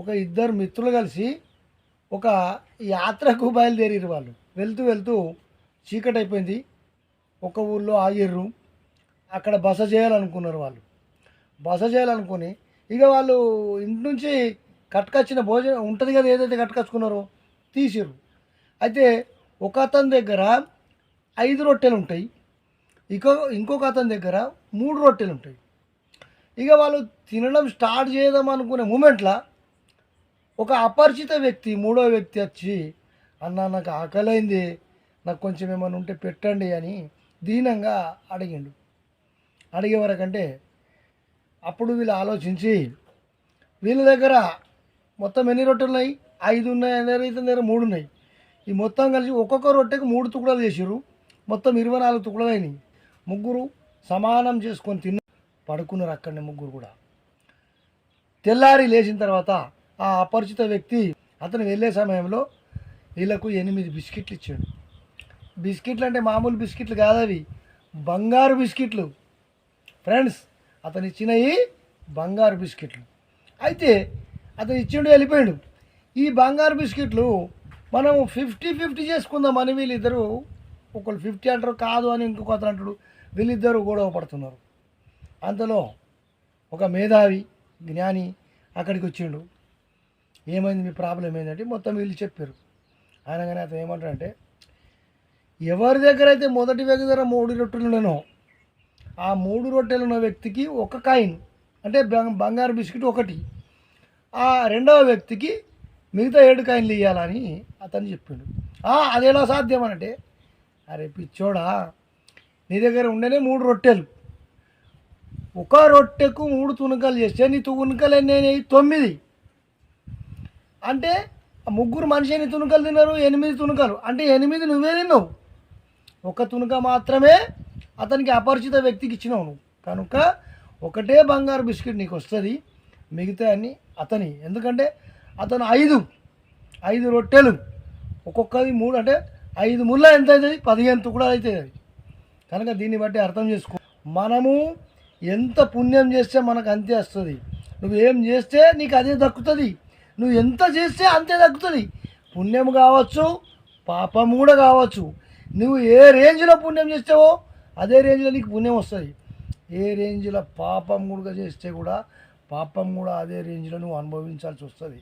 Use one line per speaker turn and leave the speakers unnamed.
ఒక ఇద్దరు మిత్రులు కలిసి ఒక యాత్రకు బయలుదేరిరు వాళ్ళు. వెళ్తూ వెళ్తూ చీకటి అయిపోయింది ఒక ఊళ్ళో ఆగిర్రు. అక్కడ బస చేయాలనుకున్నారు వాళ్ళు. బస చేయాలనుకుని ఇక వాళ్ళు ఇంటి నుంచి కట్టుకొచ్చిన భోజనం ఉంటుంది కదా ఏదైతే కట్టుకొచ్చుకున్నారో తీసిర్రు. అయితే ఒక అతని దగ్గర ఐదు రొట్టెలు ఉంటాయి. ఇంకో ఇంకొక అతని దగ్గర మూడు రొట్టెలు ఉంటాయి. ఇక వాళ్ళు తినడం స్టార్ట్ చేద్దాం అనుకునే మూమెంట్లో ఒక అపరిచిత వ్యక్తి మూడో వ్యక్తి వచ్చి అన్న నాకు ఆకలైంది. నాకు కొంచెం ఏమైనా ఉంటే పెట్టండి అని దీనంగా అడిగిండు. అడిగేవరకంటే అప్పుడు వీళ్ళు ఆలోచించి వీళ్ళ దగ్గర మొత్తం ఎన్ని రొట్టెలు ఉన్నాయి ఐదు ఉన్నాయి దగ్గర మూడు ఉన్నాయి. ఈ మొత్తం కలిసి ఒక్కొక్క రొట్టెకి మూడు తుకుడలు చేసారు మొత్తం ఇరవై నాలుగు తుకుడలు అయినాయి. ముగ్గురు సమానం చేసుకొని తిన్న పడుకున్నారు అక్కడనే ముగ్గురు కూడా. తెల్లారి లేచిన తర్వాత ఆ అపరిచిత వ్యక్తి అతను వెళ్ళే సమయంలో వీళ్ళకు ఎనిమిది బిస్కెట్లు ఇచ్చాడు. బిస్కెట్లు అంటే మామూలు బిస్కెట్లు కాదు అవి. బంగారు బిస్కెట్లు. ఫ్రెండ్స్ అతను ఇచ్చినవి బంగారు బిస్కెట్లు. అయితే అతను ఇచ్చిండు వెళ్ళిపోయాడు. ఈ బంగారు బిస్కెట్లు మనం ఫిఫ్టీ ఫిఫ్టీ చేసుకుందామని వీళ్ళిద్దరూ ఒకళ్ళు ఫిఫ్టీ అంటారు కాదు అని ఇంకొక అతను అంటాడు. వీళ్ళిద్దరూ గొడవ పడుతున్నారు. అంతలో ఒక మేధావి జ్ఞాని అక్కడికి వచ్చిండు. ఏమైంది మీ ప్రాబ్లం ఏంటంటే మొత్తం వీళ్ళు చెప్పారు. ఆయన కానీ అతను ఏమంటారంటే ఎవరి దగ్గర అయితే మొదటి వ్యక్తి దగ్గర మూడు రొట్టెలు ఉండనో ఆ మూడు రొట్టెలు ఉన్న వ్యక్తికి ఒక కాయిన్ అంటే బంగారు బిస్కెట్ ఒకటి. ఆ రెండవ వ్యక్తికి మిగతా ఏడు కాయిన్లు ఇవ్వాలని అతను చెప్పిండు. అది ఎలా సాధ్యం అనంటే అరే పిచ్చోడా నీ దగ్గర ఉండనే మూడు రొట్టెలు. ఒక రొట్టెకు మూడు తునకలు చేస్తే నీ తునకలు ఎన్ని అయినాయి తొమ్మిది. అంటే ముగ్గురు మనిషి ఎన్ని తునకలు తిన్నారు ఎనిమిది తునకలు అంటే ఎనిమిది నువ్వే తిన్నావు. ఒక తునక మాత్రమే అతనికి అపరిచిత వ్యక్తికి ఇచ్చినావు నువ్వు. కనుక ఒకటే బంగారు బిస్కెట్ నీకు వస్తుంది మిగతా అన్ని అతని. ఎందుకంటే అతను ఐదు ఐదు రొట్టెలు. ఒక్కొక్కది మూడు అంటే ఐదు ముళ్ళ ఎంత అవుతుంది? పదిహేను తుకుడాలు అవుతుంది అది. కనుక దీన్ని బట్టి అర్థం చేసుకో. మనము ఎంత పుణ్యం చేస్తే మనకు అంతే వస్తుంది. నువ్వు ఏం చేస్తే నీకు అదే దక్కుతుంది. నువ్వు ఎంత చేస్తే అంతే తగ్గుతుంది. పుణ్యం కావచ్చు పాపం కూడా కావచ్చు. నువ్వు ఏ రేంజ్లో పుణ్యం చేస్తావో అదే రేంజ్లో నీకు పుణ్యం వస్తుంది. ఏ రేంజ్లో పాపం కూడా చేస్తే కూడా పాపం కూడా అదే రేంజ్లో నువ్వు అనుభవించాల్సి వస్తుంది.